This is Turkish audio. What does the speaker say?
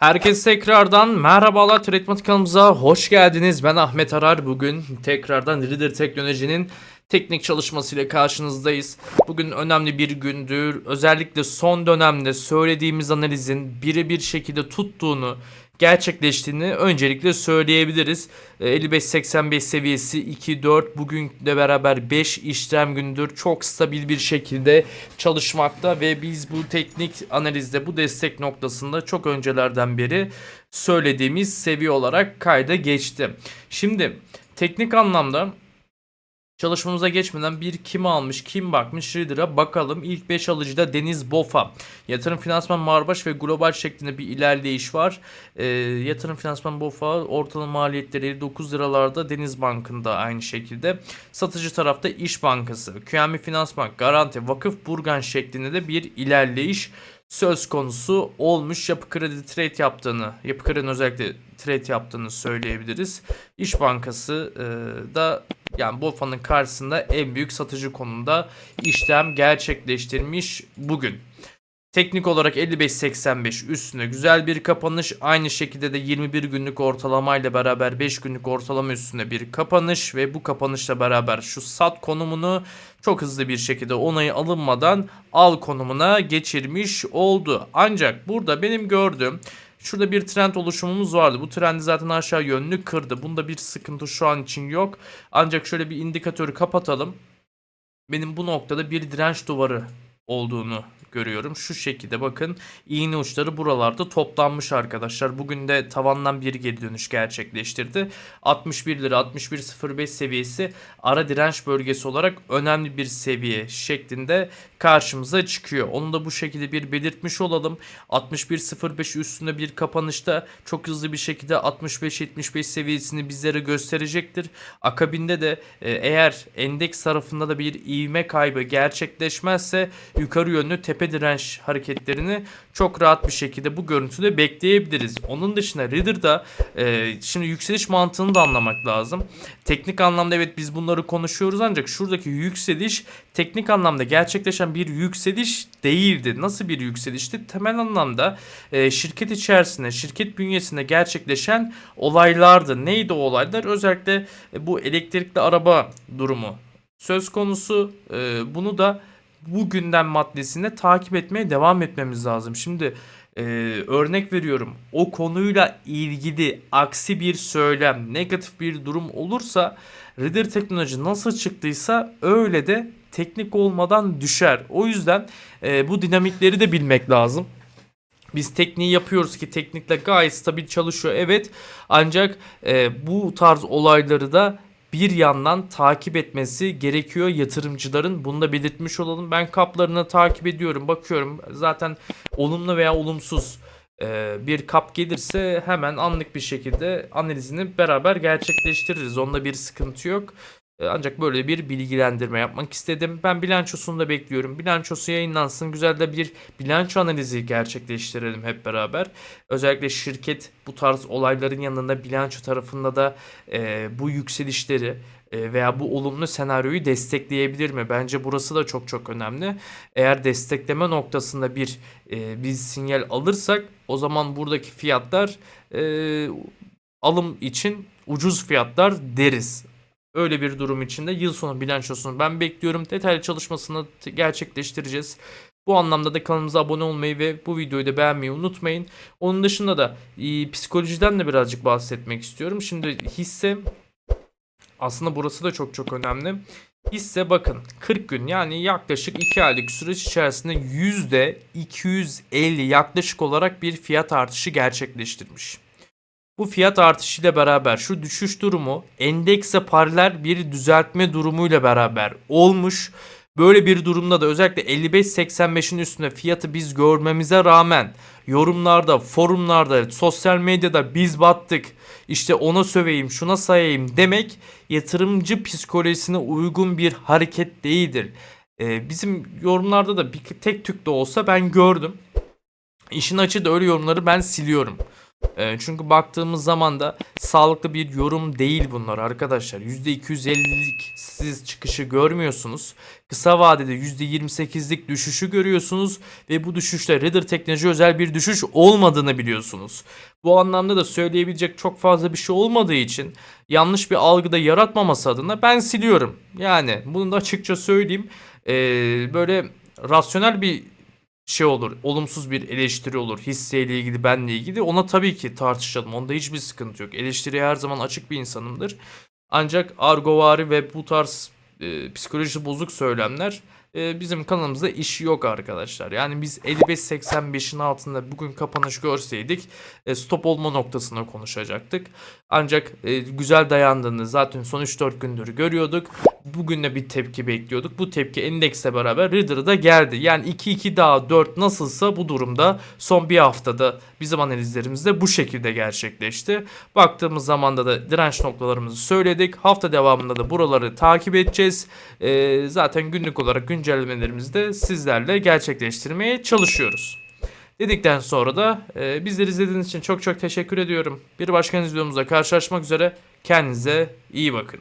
Herkese tekrardan merhabalar Tretmat kanalımıza hoş geldiniz. Ben Ahmet Arar. Bugün tekrardan Reader Teknoloji'nin teknik çalışmasıyla karşınızdayız. Bugün önemli bir gündür. Özellikle son dönemde söylediğimiz analizin birebir şekilde tuttuğunu, gerçekleştiğini öncelikle söyleyebiliriz. E, 55-85 seviyesi 2-4 bugün beraber 5 işlem gündür çok stabil bir şekilde çalışmakta ve biz bu teknik analizde bu destek noktasında çok öncelerden beri söylediğimiz seviye olarak kayda geçti. Şimdi teknik anlamda Çalışmamıza geçmeden bir kim almış, kim bakmış Reader'a bakalım. İlk 5 alıcıda Deniz Bofa. Yatırım Finansman Marbaş ve Global şeklinde bir ilerleyiş var. Ee, yatırım Finansman Bofa ortalama maliyetleri 59 liralarda Deniz Bankı'nda aynı şekilde. Satıcı tarafta İş Bankası, QNB Finansbank, Garanti, Vakıf Burgan şeklinde de bir ilerleyiş söz konusu olmuş. Yapı Kredi trade yaptığını, Yapı Kredi'nin özellikle trade yaptığını söyleyebiliriz. İş Bankası e, da yani BOFA'nın karşısında en büyük satıcı konumda işlem gerçekleştirmiş bugün. Teknik olarak 55.85 üstüne güzel bir kapanış. Aynı şekilde de 21 günlük ortalamayla beraber 5 günlük ortalama üstüne bir kapanış ve bu kapanışla beraber şu sat konumunu çok hızlı bir şekilde onayı alınmadan al konumuna geçirmiş oldu. Ancak burada benim gördüğüm Şurada bir trend oluşumumuz vardı. Bu trendi zaten aşağı yönlü kırdı. Bunda bir sıkıntı şu an için yok. Ancak şöyle bir indikatörü kapatalım. Benim bu noktada bir direnç duvarı olduğunu görüyorum. Şu şekilde bakın iğne uçları buralarda toplanmış arkadaşlar. Bugün de tavandan bir geri dönüş gerçekleştirdi. 61 lira 61.05 seviyesi ara direnç bölgesi olarak önemli bir seviye şeklinde karşımıza çıkıyor. Onu da bu şekilde bir belirtmiş olalım. 61.05 üstünde bir kapanışta çok hızlı bir şekilde 65-75 seviyesini bizlere gösterecektir. Akabinde de e, eğer endeks tarafında da bir ivme kaybı gerçekleşmezse yukarı yönlü tepe direnç hareketlerini çok rahat bir şekilde bu görüntüde bekleyebiliriz. Onun dışında Reader'da e, şimdi yükseliş mantığını da anlamak lazım. Teknik anlamda evet biz bunları konuşuyoruz ancak şuradaki yükseliş teknik anlamda gerçekleşen bir yükseliş değildi. Nasıl bir yükselişti? Temel anlamda e, şirket içerisinde, şirket bünyesinde gerçekleşen olaylardı. Neydi o olaylar? Özellikle e, bu elektrikli araba durumu söz konusu. E, bunu da bu gündem maddesinde takip etmeye devam etmemiz lazım. Şimdi e, örnek veriyorum o konuyla ilgili aksi bir söylem, negatif bir durum olursa Reader teknoloji nasıl çıktıysa öyle de teknik olmadan düşer. O yüzden e, bu dinamikleri de bilmek lazım. Biz tekniği yapıyoruz ki teknikle gayet stabil çalışıyor evet ancak e, bu tarz olayları da bir yandan takip etmesi gerekiyor yatırımcıların. Bunu da belirtmiş olalım. Ben kaplarını takip ediyorum, bakıyorum. Zaten olumlu veya olumsuz e, bir kap gelirse hemen anlık bir şekilde analizini beraber gerçekleştiririz. Onda bir sıkıntı yok. E, Ancak böyle bir bilgilendirme yapmak istedim. Ben bilançosunu da bekliyorum. Bilançosu yayınlansın. Güzel de bir bilanço analizi gerçekleştirelim hep beraber. Özellikle şirket bu tarz olayların yanında bilanço tarafında da e, bu yükselişleri e, veya bu olumlu senaryoyu destekleyebilir mi? Bence burası da çok çok önemli. Eğer destekleme noktasında bir e, biz sinyal alırsak o zaman buradaki fiyatlar e, alım için ucuz fiyatlar deriz. Öyle bir durum içinde yıl sonu bilançosunu ben bekliyorum. Detaylı çalışmasını gerçekleştireceğiz. Bu anlamda da kanalımıza abone olmayı ve bu videoyu da beğenmeyi unutmayın. Onun dışında da e, psikolojiden de birazcık bahsetmek istiyorum. Şimdi hisse aslında burası da çok çok önemli. Hisse bakın 40 gün yani yaklaşık 2 aylık süreç içerisinde %250 yaklaşık olarak bir fiyat artışı gerçekleştirmiş. Bu fiyat artışıyla beraber şu düşüş durumu endekse paralel bir düzeltme durumuyla beraber olmuş. Böyle bir durumda da özellikle 55-85'in üstünde fiyatı biz görmemize rağmen yorumlarda, forumlarda, sosyal medyada biz battık. İşte ona söveyim, şuna sayayım demek yatırımcı psikolojisine uygun bir hareket değildir. Ee, bizim yorumlarda da bir tek tük de olsa ben gördüm. İşin açığı da öyle yorumları ben siliyorum. E, çünkü baktığımız zaman da sağlıklı bir yorum değil bunlar arkadaşlar. %250'lik siz çıkışı görmüyorsunuz. Kısa vadede %28'lik düşüşü görüyorsunuz ve bu düşüşte Redder teknoloji özel bir düşüş olmadığını biliyorsunuz. Bu anlamda da söyleyebilecek çok fazla bir şey olmadığı için yanlış bir algıda yaratmaması adına ben siliyorum. Yani bunu da açıkça söyleyeyim. Ee, böyle rasyonel bir şey olur, olumsuz bir eleştiri olur hisseyle ilgili, benle ilgili. Ona tabii ki tartışalım. Onda hiçbir sıkıntı yok. Eleştiriye her zaman açık bir insanımdır. Ancak argovari ve bu tarz e, psikolojisi bozuk söylemler e, bizim kanalımızda işi yok arkadaşlar. Yani biz 55-85'in altında bugün kapanış görseydik e, stop olma noktasına konuşacaktık. Ancak e, güzel dayandığını zaten son 3-4 gündür görüyorduk. Bugün de bir tepki bekliyorduk. Bu tepki endekse beraber Reader'a da geldi. Yani 2-2 daha 4 nasılsa bu durumda son bir haftada bizim analizlerimizde bu şekilde gerçekleşti. Baktığımız zamanda da direnç noktalarımızı söyledik. Hafta devamında da buraları takip edeceğiz. Ee, zaten günlük olarak güncellemelerimizi de sizlerle gerçekleştirmeye çalışıyoruz. Dedikten sonra da e, bizleri izlediğiniz için çok çok teşekkür ediyorum. Bir başka videomuzda karşılaşmak üzere. Kendinize iyi bakın.